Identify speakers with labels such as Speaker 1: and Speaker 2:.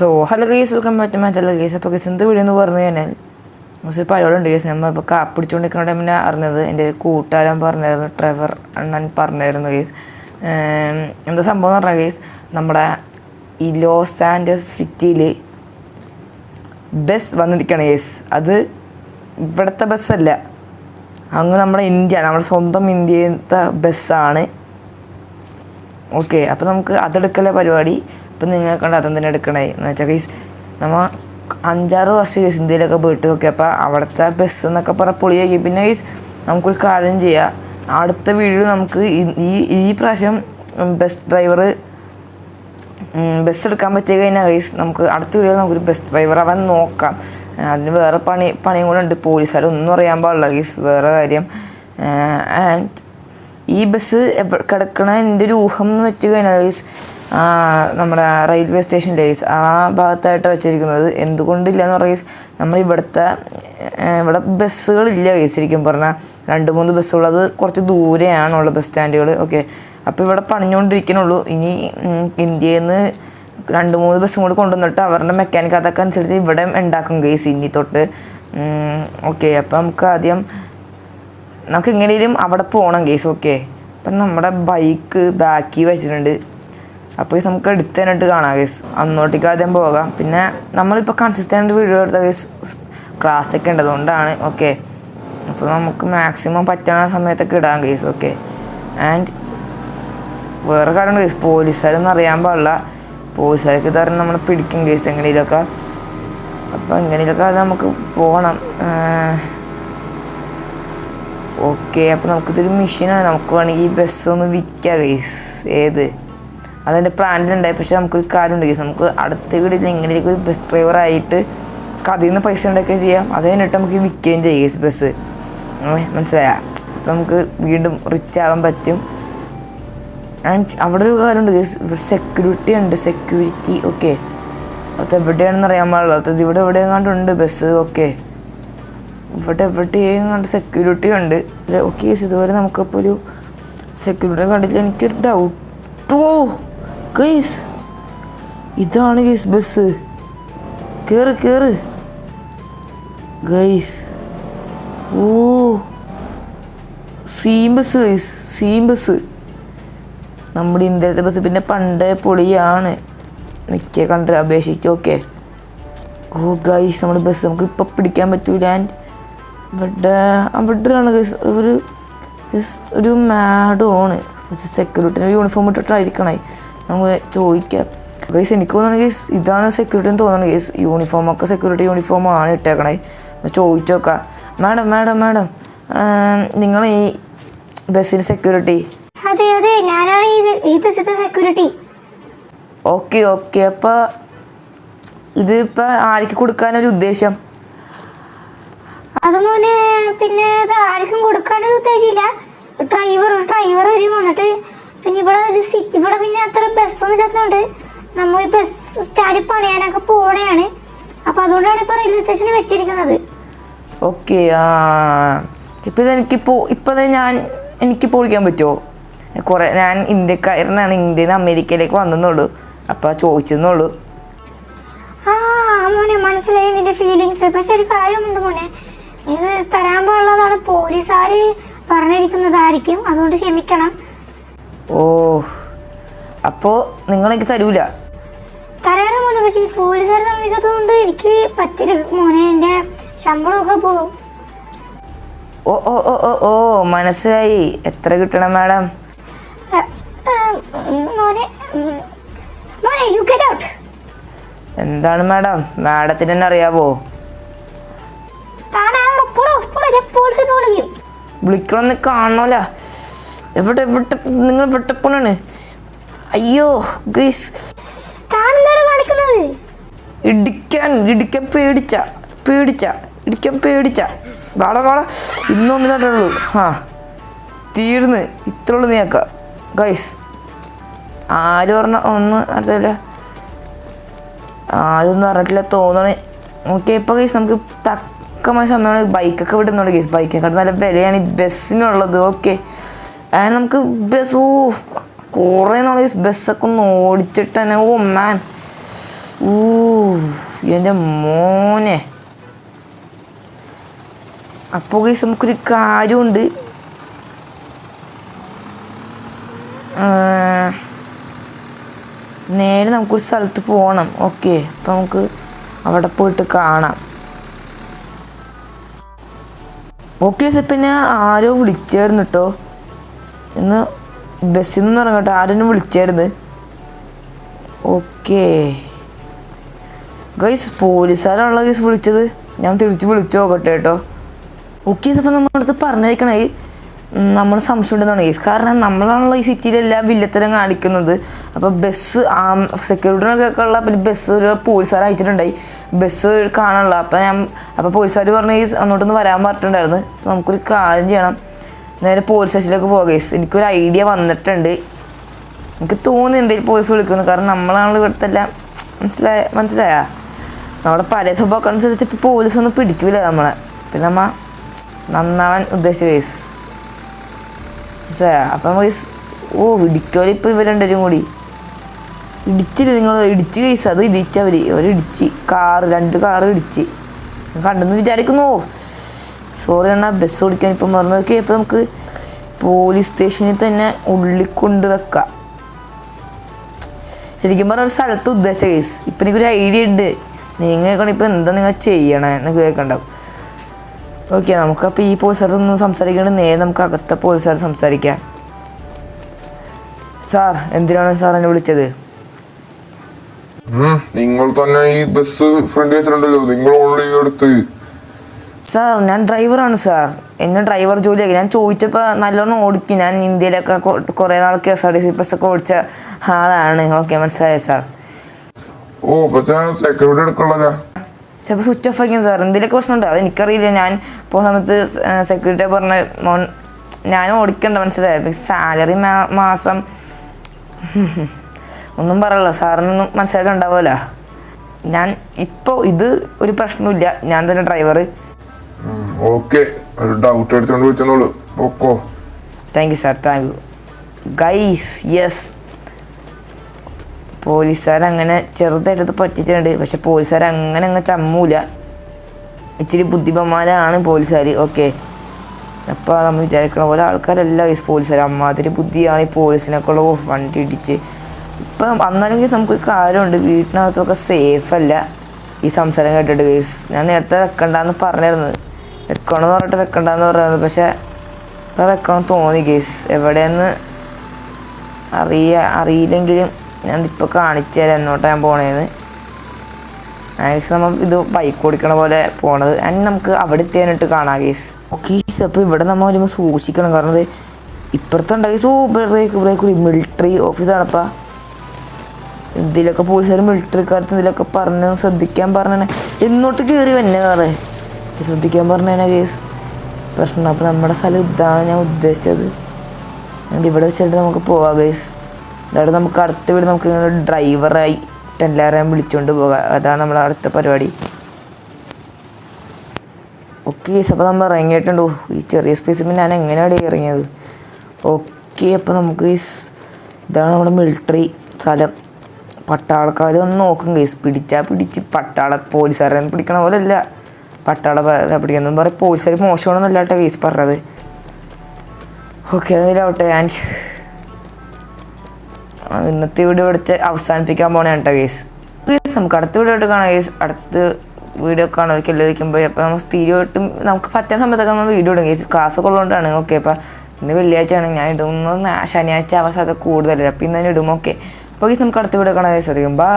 Speaker 1: So hello guys welcome back to case അപ്പോൾ case എന്ത് video എന്ന് പറഞ്ഞു കഴിഞ്ഞാൽ കുറച്ച് പരിപാടിയുണ്ട് ഗേസ് നമ്മൾ ഇപ്പോൾ കാ പിടിച്ചുകൊണ്ടിരിക്കുന്ന ടൈമിനെ അറിഞ്ഞത് എന്റെ ഒരു കൂട്ടുകാരൻ പറഞ്ഞായിരുന്നു ട്രെവർ അണ്ണൻ പറഞ്ഞായിരുന്നു ഗേസ് എന്താ സംഭവം എന്ന് പറഞ്ഞാൽ ഗേസ് നമ്മുടെ ഈ ലോസ് ആൻഡസ് സിറ്റിയിൽ ബസ് വന്നിരിക്കുകയാണ് ഗേസ് അത് ഇവിടുത്തെ ബസ്സല്ല അങ്ങ് നമ്മുടെ ഇന്ത്യ നമ്മുടെ സ്വന്തം ഇന്ത്യത്തെ ബസ്സാണ് ഓക്കെ അപ്പോൾ നമുക്ക് അതെടുക്കല പരിപാടി? ഇപ്പം നിങ്ങൾ കണ്ട തന്നെ എടുക്കണേ. എന്ന് വെച്ചാൽ ഗൈസ് നമ്മൾ അഞ്ചാറ് വർഷം ഗൈസ് ഇന്ത്യയിലൊക്കെ പോയിട്ട് നോക്കി. അപ്പോൾ അവിടുത്തെ ബസ് എന്നൊക്കെ പറഞ്ഞാൽ പൊളിയാക്കി പിന്നെ ഗൈസ് നമുക്കൊരു കാര്യം ചെയ്യാം. അടുത്ത വീഡിയോ നമുക്ക് ഈ- ഈ പ്രാവശ്യം ബസ് ഡ്രൈവർ ബസ് എടുക്കാൻ പറ്റിയ കഴിഞ്ഞാൽ ഗൈസ് നമുക്ക് അടുത്ത വീഡിയോ നമുക്കൊരു ബസ് ഡ്രൈവർ അവൻ നോക്കാം. അതിന് വേറെ പണി പണിയും കൂടെ ഉണ്ട്. പോലീസുകാർ ഒന്നും അറിയാൻ പാടില്ല ഗൈസ് വേറെ കാര്യം. ആൻഡ് ഈ ബസ് കിടക്കണ എന്റെ ഒരു ഊഹം എന്ന് വെച്ച് കഴിഞ്ഞാൽ നമ്മുടെ റെയിൽവേ സ്റ്റേഷൻ ലേസ് ആ ഭാഗത്തായിട്ട് വെച്ചിരിക്കുന്നത്. എന്തുകൊണ്ടില്ല എന്ന് പറയുക നമ്മൾ ഇവിടുത്തെ ഇവിടെ ബസ്സുകളില്ല ഗൈസ് ശരിക്കും പറഞ്ഞാൽ രണ്ട് മൂന്ന് ബസ്സുകളത് കുറച്ച് ദൂരെയാണുള്ള ബസ് സ്റ്റാൻഡുകൾ ഓക്കെ. അപ്പോൾ ഇവിടെ പണിഞ്ഞുകൊണ്ടിരിക്കണുള്ളൂ ഇനി ഇന്ത്യയിൽ നിന്ന് രണ്ട് മൂന്ന് ബസ്സും കൂടി കൊണ്ടുവന്നിട്ട് അവരുടെ മെക്കാനിക് അതൊക്കെ അനുസരിച്ച് ഇവിടെ ഉണ്ടാക്കും ഗേസ് ഇനി തൊട്ട്. ഓക്കെ. അപ്പോൾ നമുക്ക് ആദ്യം നമുക്ക് എങ്ങനെയും അവിടെ പോകണം ഗേസ് ഓക്കെ. അപ്പം നമ്മുടെ ബൈക്ക് ബാക്കി വെച്ചിട്ടുണ്ട്. അപ്പോൾ ഇത് നമുക്ക് എടുത്ത് തന്നിട്ട് കാണാം കേസ് അന്നോട്ടേക്ക് ആദ്യം പോകാം. പിന്നെ നമ്മളിപ്പോൾ കൺസിസ്റ്റന്റ് വീഡിയോ എടുത്ത കേസ് ക്ലാസ് ഒക്കെ ഉണ്ടതുകൊണ്ടാണ് ഓക്കെ അപ്പോൾ നമുക്ക് മാക്സിമം പറ്റണ സമയത്തൊക്കെ ഇടാം കേസ് ഓക്കെ ആൻഡ് വേറെ കാര്യമുണ്ട് കേസ് പോലീസുകാരൊന്നും അറിയാൻ പാടില്ല. പോലീസുകാർക്ക് തരം നമ്മൾ പിടിക്കും കേസ് എങ്ങനെയൊക്കെ അപ്പോൾ എങ്ങനെയൊക്കെ അത് നമുക്ക് പോകണം ഓക്കെ അപ്പോൾ നമുക്കിതൊരു മെഷീനാണ് നമുക്ക് വേണമെങ്കിൽ ഈ ബസ് ഒന്ന് വിൽക്കാം ഗൈസ് ഏത്? അതെന്റെ പ്ലാനിലുണ്ടായി. പക്ഷേ നമുക്കൊരു കാര്യം ഉണ്ടെങ്കിൽ നമുക്ക് അടുത്ത വീട്ടിൽ എങ്ങനെയൊക്കെ ഒരു ബസ് ഡ്രൈവറായിട്ട് കഥയിൽ നിന്ന് പൈസ ഉണ്ടാക്കുകയും ചെയ്യാം. അത് കഴിഞ്ഞിട്ട് നമുക്ക് വിൽക്കുകയും ചെയ്യാം ബസ് മനസ്സിലായ? അപ്പോൾ നമുക്ക് വീണ്ടും റിച്ച് ആവാൻ പറ്റും. ആൻഡ് അവിടെ ഒരു കാര്യമുണ്ട് സെക്യൂരിറ്റി ഉണ്ട്. സെക്യൂരിറ്റി ഓക്കെ അത് എവിടെയാണെന്ന് അറിയാൻ പാടില്ല. അത് ഇവിടെ എവിടെയെങ്ങാണ്ടുണ്ട് ബസ് ഓക്കെ ഇവിടെ എവിടെയും കണ്ട് സെക്യൂരിറ്റി ഉണ്ട്. ഓക്കെ ഇതുവരെ നമുക്കിപ്പോൾ ഒരു സെക്യൂരിറ്റി കണ്ടില്ല എനിക്കൊരു ഡൗട്ടോ കേസ് ഇതാണ് ഗൈസ് ബസ്. കയറ് കയറ് ഗൈസ് ഓ seam bus guys seam bus. നമ്മുടെ ഇന്ത്യയിലത്തെ ബസ് പിന്നെ പണ്ടേ പൊളിയാണ്. മിക്ക കണ്ട് അപേക്ഷിച്ച് ഓക്കെ. ഓ ഗൈസ് നമ്മുടെ ബസ് നമുക്ക് ഇപ്പം പിടിക്കാൻ പറ്റൂല. ആൻഡ് ഇവിടെ അവിടെയാണ് ഗൈസ് ഒരു ഒരു ഒരു മാഡമാണ് സെക്യൂരിറ്റിന്റെ യൂണിഫോം ഇട്ടിട്ടായിരിക്കണേ. നമുക്ക് ചോദിക്കാം. ഗൈസ് എനിക്ക് തോന്നുന്നു ഗൈസ് ഇതാണ് സെക്യൂരിറ്റി എന്ന് തോന്നുന്നു ഗൈസ്. യൂണിഫോമൊക്കെ സെക്യൂരിറ്റി യൂണിഫോമാണ് ഇട്ടേക്കണേ. ചോദിച്ചു നോക്കാം. മാഡം മാഡം മാഡം നിങ്ങൾ ഈ ബസ്സിന് സെക്യൂരിറ്റി
Speaker 2: അതെ അതെ. ഞാനാണ് ഈ ബസ്സിന്റെ സെക്യൂരിറ്റി
Speaker 1: ഓക്കെ ഓക്കെ അപ്പോൾ ഇതിപ്പോൾ ആർക്ക് കൊടുക്കാനൊരു ഉദ്ദേശം?
Speaker 2: അത് മോനെ പിന്നെ ഇത് ആർക്കും കൊടുക്കാനൊരു ഉദ്ദേശമില്ല ഡ്രൈവർ ഡ്രൈവർ വരും. വന്നിട്ട് പിന്നെ ഇവിടെ ഒരു സിറ്റി ഇവിടെ പിന്നെ അത്ര ബസ്സൊന്നും ഇല്ലാത്തതുകൊണ്ട് നമ്മൾ ഈ ബസ് സ്റ്റാൻഡിൽ പണിയാനൊക്കെ പോണെയാണ് അപ്പോൾ അതുകൊണ്ടാണ് ഇപ്പോൾ റെയിൽവേ സ്റ്റേഷനിൽ വെച്ചിരിക്കുന്നത്.
Speaker 1: ഓക്കെ ആ. ഇപ്പം ഇതെനിക്കിപ്പോൾ ഞാൻ എനിക്ക് പൊളിക്കാൻ പറ്റുമോ കുറേ ഞാൻ ഇന്ത്യക്കാരനാണ് ഇന്ത്യയിൽ നിന്ന് അമേരിക്കയിലേക്ക് വന്നെന്നുള്ളൂ. അപ്പോൾ ചോദിച്ചെന്നുള്ളൂ.
Speaker 2: ആ മോനെ മനസ്സിലായി നിന്റെ ഫീലിങ്സ് പക്ഷെ ഒരു കാര്യമുണ്ട് മോനെ. ഇത് തരാൻ പാടുള്ളതാണ്. പോലീസുകാർ പറഞ്ഞിരിക്കുന്നതായിരിക്കും. അതുകൊണ്ട് ക്ഷമിക്കണം.
Speaker 1: ഓ അപ്പോൾ നിങ്ങളെനിക്ക് തരൂല?
Speaker 2: തരണം മോനെ പക്ഷേ ഈ പോലീസുകാരെ സമ്മതിക്കാത്തതുകൊണ്ട് എനിക്ക് പറ്റില്ല. മോനെ എന്റെ ശമ്പളമൊക്കെ പോകും.
Speaker 1: ഓ ഓ ഓ ഓ ഓ മനസ്സിലായി. എത്ര കിട്ടണം മാഡം?
Speaker 2: മോനെ മോനെ യു ഗെറ്റ് ഔട്ട്
Speaker 1: എന്താണ് മാഡം? മാഡത്തിന് തന്നെ അറിയാവോ?
Speaker 2: പോലീസിനെ വിളിക്കും.
Speaker 1: വിളിക്കണമെന്ന് കാണണമല്ല എവിടെ എവിടെ നിങ്ങൾ എവിടെ അയ്യോ ഗൈസ് ഇടിക്കാൻ ഇടിക്കാൻ പേടിച്ച പേടിച്ച ഇടിക്കാൻ പേടിച്ച. വാട വാട. ഇന്നൊന്നിലുള്ളൂ ആ തീർന്ന്. ഇത്ര ഉള്ളു നീക്ക ഗൈസ് ആര് പറഞ്ഞ ഒന്ന് അറിയത്തില്ല ആരൊന്നും അറിഞ്ഞിട്ടില്ല തോന്നണേ. ഓക്കെ ഇപ്പോൾ ഗൈസ് നമുക്ക് തക്കമായ സമയമാണ്. ബൈക്കൊക്കെ വിടുന്നുണ്ട് ഗൈസ് ബൈക്കൊക്കെ നല്ല വിലയാണ് ഈ ബസ്സിനുള്ളത്. ഓക്കെ. അങ്ങനെ നമുക്ക് ബസ് ഓ കുറേ നാളെ ബസ്സൊക്കെ ഒന്ന് ഓടിച്ചിട്ട് തന്നെ ഓ മാൻ ഊ എന്റെ മോനെ. അപ്പോൾ ഗൈസ് നമുക്കൊരു കാര്യമുണ്ട്. നേരെ നമുക്കൊരു സ്ഥലത്ത് പോകണം. ഓക്കെ അപ്പം നമുക്ക് അവിടെ പോയിട്ട് കാണാം. ഓക്കെ പിന്നെ ആരോ വിളിച്ചായിരുന്നു കേട്ടോ ഇന്ന് ബസ്സിൽ നിന്ന് ഇറങ്ങട്ടെ. ആരും വിളിച്ചായിരുന്നു ഓക്കെ. ഗൈസ് പോലീസുകാരാണല്ലോ ഗൈസ് വിളിച്ചത്. ഞാൻ തിരിച്ച് വിളിച്ചു നോക്കട്ടെ കേട്ടോ. ഓക്കെ അപ്പം നമ്മുടെ അടുത്ത് പറഞ്ഞിരിക്കണേ നമ്മൾ സംശയം ഉണ്ടെന്നാണ് ഗൈസ്. കാരണം നമ്മളാണല്ലോ ഈ സിറ്റിയിലെല്ലാം വില്ലത്തരം കാണിക്കുന്നത്. അപ്പോൾ ബസ് സെക്യൂരിറ്റിനൊക്കെ ഉള്ള പിന്നെ ബസ് ഒരു പോലീസുകാർ അയച്ചിട്ടുണ്ടായി. ബസ് കാണാനുള്ള. അപ്പം ഞാൻ അപ്പോൾ പോലീസുകാർ പറഞ്ഞ ഗൈസ് അങ്ങോട്ടൊന്ന് വരാൻ പറഞ്ഞിട്ടുണ്ടായിരുന്നു. നമുക്കൊരു കാര്യം ചെയ്യണം. നേരെ പോലീസ് സ്റ്റേഷനിലേക്ക് പോകാം ഗൈസ് എനിക്കൊരു ഐഡിയ വന്നിട്ടുണ്ട്. എനിക്ക് തോന്നി എന്തെങ്കിലും പോലീസ് വിളിക്കുന്നു കാരണം നമ്മളാണല്ലോ ഇവിടുത്തെ എല്ലാം മനസ്സിലായ മനസ്സിലായ? നമ്മുടെ പഴയ സ്വഭാവം അനുസരിച്ച് ഇപ്പോൾ പോലീസ് ഒന്നും പിടിക്കൂല നമ്മളെ. പിന്നെ നമ്മ നന്നാവാൻ ഉദ്ദേശിച്ച കേസ് മനസ്സിലായ? അപ്പം കേസ് ഓ ഇടിക്കോലി ഇപ്പോൾ ഇവരുണ്ടരും കൂടി. ഇടിച്ചില്ല നിങ്ങൾ ഇടിച്ച് കേസ് അത് ഇടിച്ചവർ അവർ ഇടിച്ച്. കാറ് രണ്ട് കാറ് ഇടിച്ച്. കണ്ടെന്ന് വിചാരിക്കുന്നു. സോറി അണ്ണാ ബസ് ഓടിക്കാൻ ഇപ്പം മറന്നു. നോക്കി ഇപ്പം നമുക്ക് പോലീസ് സ്റ്റേഷനിൽ തന്നെ ഉള്ളിൽ കൊണ്ട് വെക്കാം. ശരിക്കും പറഞ്ഞ ഒരു സ്ഥലത്ത് ഉദ്ദേശിച്ച കേസ് ഇപ്പം എനിക്കൊരു ഐഡിയ ഉണ്ട്. നിങ്ങൾക്കാണ് ഇപ്പം എന്താ നിങ്ങൾ ചെയ്യണേ എന്നൊക്കെ കേൾക്കണ്ടാവും. ഓക്കെ നമുക്കപ്പോൾ ഈ പോലീസുകാരൊന്നും സംസാരിക്കേണ്ട നേരെ നമുക്ക് അകത്തെ പോലീസുകാർ സംസാരിക്കാം. സാർ എന്തിനാണ് സാർ എന്നെ വിളിച്ചത്?
Speaker 3: നിങ്ങൾ തന്നെ ഈ ബസ് ഫ്രണ്ട് വെച്ചിട്ടുണ്ടല്ലോ. നിങ്ങൾ ഓൺലൈൻ എടുത്ത്.
Speaker 1: സാർ ഞാൻ ഡ്രൈവറാണ് സാർ. എന്നെ ഡ്രൈവർ ജോലിയാക്കി ഞാൻ ചോദിച്ചപ്പോൾ നല്ലോണം ഓടിക്കും. ഞാൻ ഇന്ത്യയിലൊക്കെ കുറേ നാൾ K S R T C ബസ്സൊക്കെ ഓടിച്ച ആളാണ്. ഓക്കെ മനസ്സിലായോ സാർ?
Speaker 3: ഓ പക്ഷെ സെക്യൂരിറ്റി എടുക്കണല്ലോ
Speaker 1: ചിലപ്പോൾ സ്വിച്ച് ഓഫ് ആക്കിയും സാർ. എന്തെങ്കിലുമൊക്കെ പ്രശ്നമുണ്ട്. അത് എനിക്കറിയില്ല. ഞാൻ പോകുന്ന സമയത്ത് സെക്യൂരിറ്റി പറഞ്ഞ മോൻ ഞാനും ഓടിക്കണ്ട മനസ്സിലായോ? സാലറി മാസം ഒന്നും പറയല്ല. സാറിനൊന്നും മനസ്സിലായിട്ടുണ്ടാവുമല്ലോ ഞാൻ ഇപ്പോൾ ഇത് ഒരു പ്രശ്നമില്ല ഞാൻ തന്നെ ഡ്രൈവർ
Speaker 3: ഓക്കെ ഒരു ഡൗട്ട് എടുത്തുകൊണ്ട് വിളിച്ചോളൂ പൊക്കോ.
Speaker 1: Thank you sir thank you guys yes പോലീസുകാർ അങ്ങനെ ചെറുതായിട്ട് പറ്റിയിട്ടുണ്ട്. പക്ഷെ പോലീസുകാർ അങ്ങനെ അങ്ങ് ചമ്മൂല. ഇച്ചിരി ബുദ്ധിപന്മാരാണ് പോലീസുകാർ ഓക്കെ അപ്പോൾ നമ്മൾ വിചാരിക്കണ പോലെ ആൾക്കാരല്ല ഗൈസ് പോലീസുകാർ അമ്മാതിരി ബുദ്ധിയാണ് ഈ പോലീസിനൊക്കെ ഉള്ള വണ്ടി ഇടിച്ച്. ഇപ്പം അന്നാലെങ്കിൽ നമുക്ക് കാര്യമുണ്ട്. വീട്ടിനകത്തൊക്കെ സേഫ് അല്ല. ഈ സംസാരം കേട്ടിട്ട് ഗൈസ് ഞാൻ നേരത്തെ വെക്കണ്ടെന്ന് പറഞ്ഞിരുന്നു വെക്കണമെന്ന് പറഞ്ഞിട്ട് വെക്കണ്ടെന്ന് പറയുന്നത് പക്ഷേ ഇപ്പം വെക്കണം തോന്നി ഗേസ് എവിടെയെന്ന് അറിയ അറിയില്ലെങ്കിലും ഞാൻ ഇപ്പോൾ കാണിച്ചു തരാം എന്നോട്ടാ ഞാൻ പോണേന്ന്. ആക്സ് നമ്മൾ ഇത് ബൈക്ക് ഓടിക്കണ പോലെ പോണത്. അതിന് നമുക്ക് അവിടെ എത്തിയാനിട്ട് കാണാം ഗേസ് ഓക്കെ അപ്പോൾ ഇവിടെ നമ്മൾ വരുമ്പോൾ സൂക്ഷിക്കണം. കാരണം ഇത് ഇപ്പുറത്തെ ഉണ്ടായി സോ ബ്രേക്ക് ബ്രേക്ക് കൂടി മിലിറ്ററി ഓഫീസാണ് അപ്പം ഇതിലൊക്കെ പോലീസുകാർ മിലിറ്ററിക്കാർക്ക് ഇതിലൊക്കെ പറഞ്ഞ് ശ്രദ്ധിക്കാൻ പറഞ്ഞേ എന്നോട്ട് കയറി വന്നെ കാറേ ശ്രദ്ധിക്കാൻ പറഞ്ഞാൽ കേസ് പ്രശ്നം അപ്പോൾ നമ്മുടെ സ്ഥലം ഇതാണ് ഞാൻ ഉദ്ദേശിച്ചത്. ഇവിടെ വെച്ചിട്ട് നമുക്ക് പോവാം ഗൈസ് ഇതവിടെ നമുക്ക് അടുത്ത വീട് നമുക്ക് ഡ്രൈവറായി എല്ലാവരെയും വിളിച്ചുകൊണ്ട് പോകാം. അതാണ് നമ്മുടെ അടുത്ത പരിപാടി. ഓക്കെ ഗൈസ് അപ്പോൾ നമ്മൾ ഇറങ്ങിയിട്ടുണ്ട്. ഈ ചെറിയ സ്പേസിൽ ഞാൻ എങ്ങനെയാണ് ഇറങ്ങിയത്? ഓക്കെ അപ്പോൾ നമുക്ക് ഗൈസ് ഇതാണ് നമ്മുടെ മിലിറ്ററി സ്ഥലം. പട്ടാളക്കാർ ഒന്ന് നോക്കും ഗൈസ് പിടിച്ചാൽ പിടിച്ച് പട്ടാള പോലീസുകാരെ പിടിക്കണ പോലെ അല്ല പട്ടാള പിടിക്കുന്നു പറയും. പോലീസുകാർ മോശമാണെന്നല്ല കേട്ടോ കേസ് പറഞ്ഞത്. ഓക്കെ അതിലാവട്ടെ ഞാൻ ഇന്നത്തെ വീഡിയോ ഇവിടുത്തെ അവസാനിപ്പിക്കാൻ പോണേ കേട്ടോ കേസ് നമുക്ക് അടുത്ത വീഡിയോ കാണാം കേസ് അടുത്ത വീഡിയോ കാണാം. ഒരിക്കൽ ഇരിക്കുമ്പോൾ അപ്പോൾ നമ്മൾ സ്ഥിരമായിട്ടും നമുക്ക് പറ്റുന്ന സമയത്തൊക്കെ നമ്മൾ വീഡിയോ ഇടും കേസ് ക്ലാസ്സൊക്കെ ഉള്ളതുകൊണ്ടാണ് ഓക്കെ അപ്പോൾ ഇന്ന് വെള്ളിയാഴ്ചയാണ്. ഞാൻ ഇടുന്ന ശനിയാഴ്ച അവസാനത്തെ കൂടുതലല്ല അപ്പോൾ ഇന്ന് തന്നെ ഇടും. ഓക്കെ അപ്പോൾ കേസ് നമുക്ക് അടുത്ത വീഡിയോ കാണാം കേസ് അറിയുമ്പോൾ